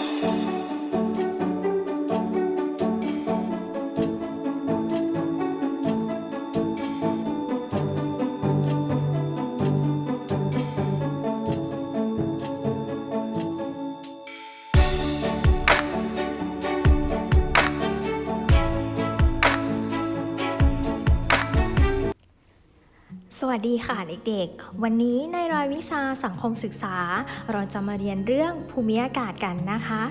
Oh, วัสดีค่ะเด็กๆ วันนี้ในรายวิชาสังคมศึกษา เราจะมาเรียนเรื่องภูมิอากาศกันนะคะ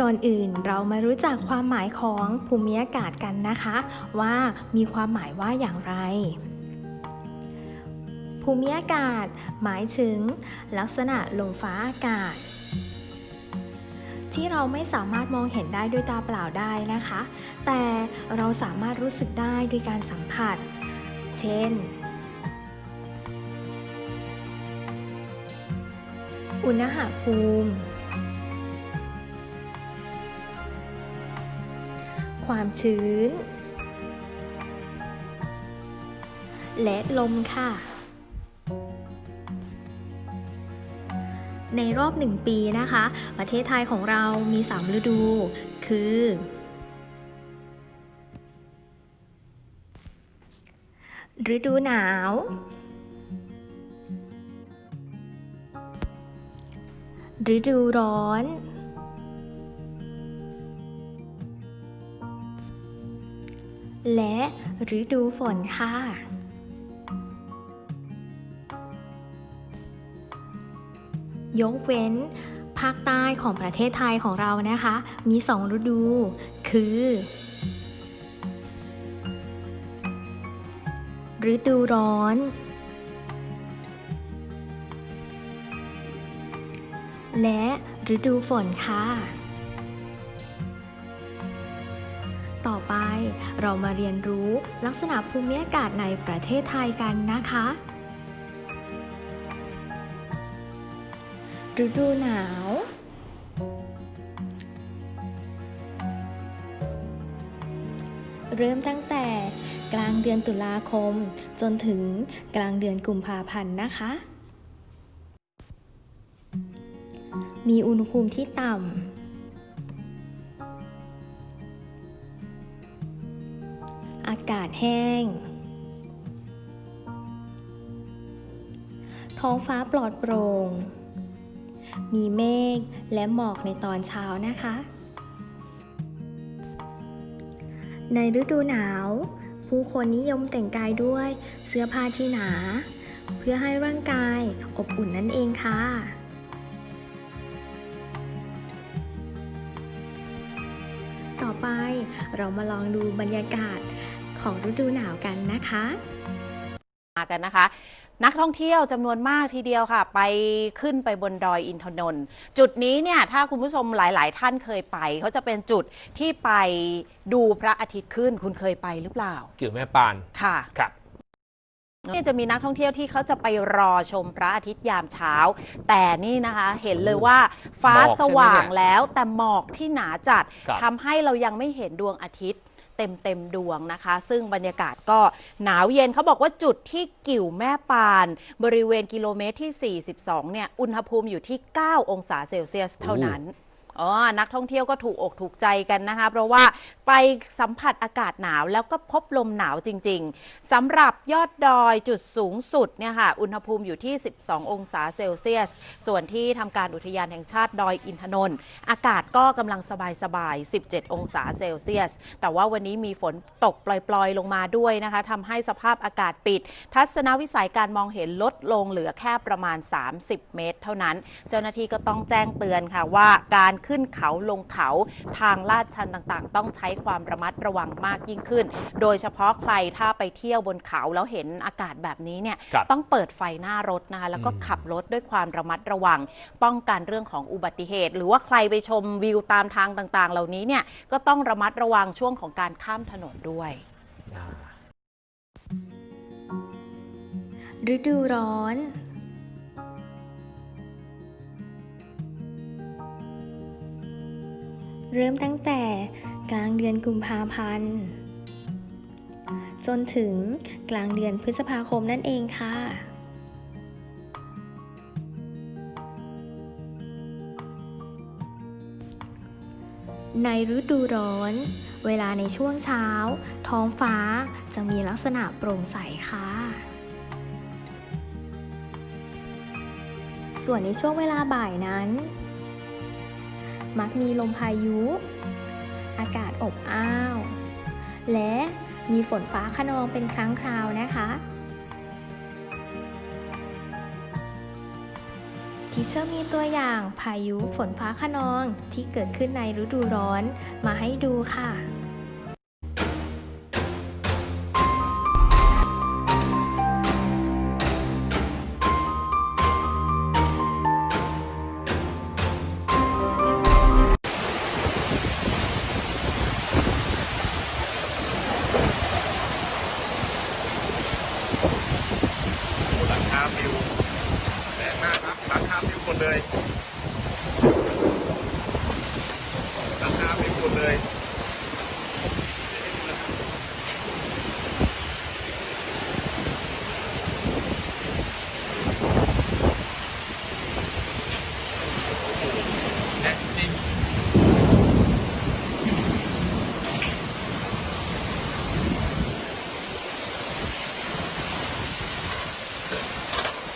ก่อนอื่นเรามารู้จักความหมายของภูมิอากาศกันนะคะ ว่ามีความหมายว่าอย่างไร ภูมิอากาศ หมายถึง ลักษณะลมฟ้าอากาศ ที่เราไม่สามารถมองเห็นได้ด้วยตาเปล่าได้นะคะ แต่เราสามารถรู้สึกได้ด้วยการสัมผัส เช่น อุณหภูมิ ความชื้น และลมค่ะ ในรอบหนึ่งปีนะคะ ประเทศไทยของเรามี 3 ฤดู คือ ฤดูหนาว ฤดูร้อน และฤดูฝนค่ะ ยกเว้น ภาคใต้ของประเทศไทยของเรานะคะ มีสองฤดู คือ ฤดูร้อน และฤดูฝนค่ะต่อไปเรามาเรียนรู้ลักษณะภูมิอากาศในประเทศไทยกันนะคะ ฤดูหนาว เริ่มตั้งแต่กลางเดือนตุลาคม จนถึงกลางเดือนกุมภาพันธ์นะคะ มีอุณหภูมิที่ต่ำ อากาศแห้ง ท้องฟ้าปลอดโปร่ง มีเมฆและหมอกในตอนเช้านะคะ ในฤดูหนาว ผู้คนนิยมแต่งกายด้วยเสื้อผ้าที่หนา เพื่อให้ร่างกายอบอุ่นนั่นเองค่ะ ต่อไปเรามาลองดูบรรยากาศของฤดูหนาวกันนะคะ มากันนะคะ นักท่องเที่ยวจำนวนมากทีเดียวค่ะ ไปขึ้นไปบนดอยอินทนนท์จุดนี้เนี่ยถ้าคุณผู้ชมหลาย ๆ ท่านเคยไปเขาจะเป็นจุดที่ไปดูพระอาทิตย์ขึ้นคุณเคยไปหรือเปล่า กิ่วแม่ปานค่ะ ครับ นี่จะมีนักท่องเที่ยวที่เขาจะไปรอชมพระอาทิตย์ยามเช้า แต่นี่นะคะเห็นเลยว่าฟ้าหมอกใช่ไหมสว่างเนี่ยแล้วแต่หมอกที่หนาจัดครับ ทำให้เรายังไม่เห็นดวงอาทิตย์ เต็มเต็มๆดวงนะคะ ซึ่งบรรยากาศก็หนาวเย็นเขาบอกว่าจุดที่กิ่วแม่ปาน บริเวณกิโลเมตรที่ 42 เนี่ย อุณหภูมิอยู่ที่ 9 องศาเซลเซียสเท่านั้น อ๋อ นักท่องเที่ยวก็ถูกอกถูกใจกันนะคะ เพราะว่าไปสัมผัสอากาศหนาวแล้วก็พบลมหนาวจริง ๆสำหรับยอดดอยจุดสูงสุดเนี่ยค่ะ อุณหภูมิอยู่ที่ 12 องศาเซลเซียส ส่วนที่ทำการอุทยานแห่งชาติดอยอินทนนท์อากาศก็กำลังสบายๆ 17 องศาเซลเซียส แต่ว่าวันนี้มีฝนตกปล่อยๆ ลงมาด้วยนะคะทำให้สภาพอากาศปิด ทัศนวิสัยการมองเห็นลดลงเหลือแค่ประมาณ 30 เมตร เท่านั้น เจ้าหน้าที่ก็ต้องแจ้งเตือนค่ะว่าการขึ้นเขาลงเขาทางลาดชันต่างๆ ต้องใช้ความระมัดระวังมากยิ่งขึ้น โดยเฉพาะใครถ้าไปเที่ยวบนเขาแล้วเห็นอากาศแบบนี้เนี่ยครับต้องเปิดไฟหน้ารถนะคะแล้วก็อืมขับรถด้วยความระมัดระวัง ป้องกันเรื่องของอุบัติเหตุ หรือว่าใครไปชมวิวตามทางต่างๆ เหล่านี้เนี่ยก็ต้องระมัดระวังช่วงของการข้ามถนนด้วยอ่าฤดูร้อน เริ่มตั้งแต่กลางเดือนกุมภาพันธ์ จนถึงกลางเดือนพฤษภาคมนั่นเองค่ะ ในฤดูร้อน เวลาในช่วงเช้า ท้องฟ้าจะมีลักษณะโปร่งใสค่ะส่วนในช่วงเวลาบ่ายนั้น มักมีลมพายุ อากาศอบอ้าว และมีฝนฟ้าขนองเป็นครั้งคราวนะคะทีเชอร์มีตัวอย่างพายุฝนฟ้าขนองที่เกิดขึ้นในฤดูร้อนมาให้ดูค่ะ เลยหลังคาฟิวหมดเลย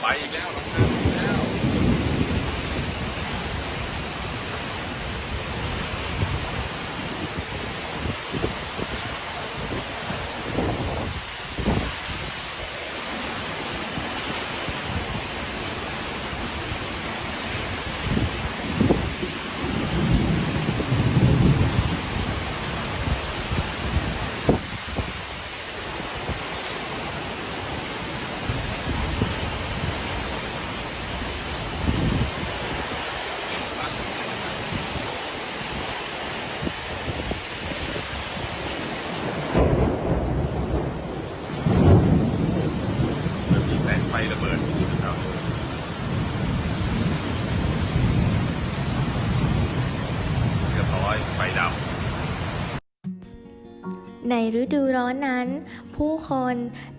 ไปอีกแล้วหลังคาอีกแล้ว มันมีแสงไฟระเบิดนะครับเรียบร้อยไฟดับ ในฤดูร้อนนั้น ผู้คน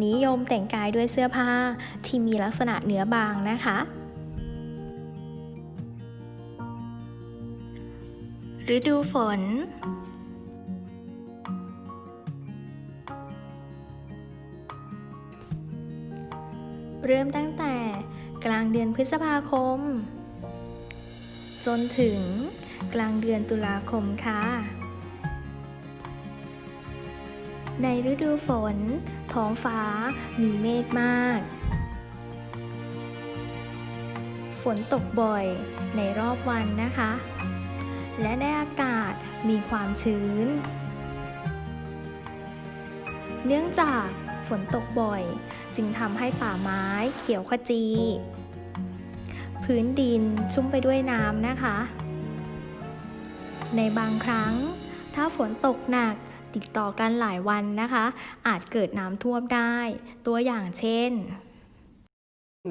นิยมแต่งกายด้วยเสื้อผ้าที่มีลักษณะเนื้อบางนะคะ ฤดูฝน เริ่มตั้งแต่กลางเดือนพฤษภาคม จนถึงกลางเดือนตุลาคมค่ะ ในฤดูฝน ท้องฟ้ามีเมฆมาก ฝนตกบ่อยในรอบวันนะคะ และในอากาศมีความชื้น เนื่องจากฝนตกบ่อย จึงทำให้ป่าไม้เขียวขจี พื้นดินชุ่มไปด้วยน้ำนะคะ ในบางครั้ง ถ้าฝนตกหนัก ติดต่อกันหลายวันนะคะ อาจเกิดน้ำท่วมได้ ตัวอย่างเช่น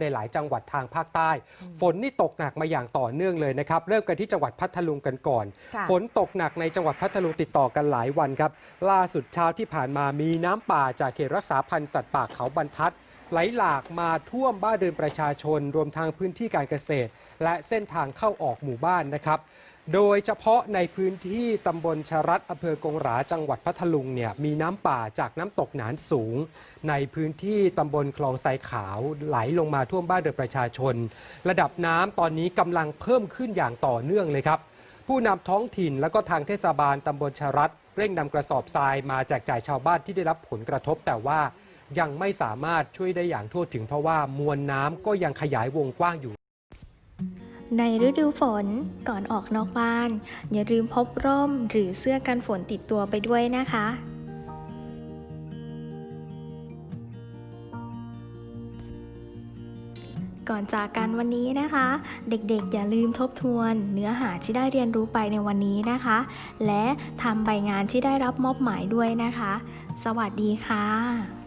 ในหลายจังหวัดทางภาคใต้ ฝนนี่ตกหนักมาอย่างต่อเนื่องเลยนะครับ เริ่มกันที่จังหวัดพัทลุงกันก่อนค่ะฝนตกหนักในจังหวัดพัทลุงติดต่อกันหลายวันครับ ล่าสุดเช้าที่ผ่านมามีน้ำป่าจากเขตรักษาพันธุ์สัตว์ป่าเขาบรรทัด ไหลหลากมาท่วมบ้านเรือนประชาชน รวมทางพื้นที่การเกษตร และเส้นทางเข้าออกหมู่บ้านนะครับ โดยเฉพาะในพื้นที่ตำบลชรัดอำเภอกงหราจังหวัดพัทลุงเนี่ยมีน้ำป่าจากน้ำตกหนานสูง ในพื้นที่ตำบลคลองไซขาวไหลลงมาท่วมบ้านเรือนประชาชน ระดับน้ำตอนนี้กำลังเพิ่มขึ้นอย่างต่อเนื่องเลยครับ ผู้นำท้องถิ่นและก็ทางเทศบาลตำบลชรัดเร่งนำกระสอบทรายมาแจกจ่ายชาวบ้านที่ได้รับผลกระทบแต่ว่ายังไม่สามารถช่วยได้อย่างทั่วถึงเพราะว่ามวลน้ำก็ยังขยายวงกว้างอยู่ ในฤดูฝนก่อนออกนอกบ้าน อย่าลืมพกร่มหรือเสื้อกันฝนติดตัวไปด้วยนะคะ ก่อนจากกันวันนี้นะคะ เด็กๆอย่าลืมทบทวนเนื้อหาที่ได้เรียนรู้ไปในวันนี้นะคะ และทำใบงานที่ได้รับมอบหมายด้วยนะคะ สวัสดีค่ะ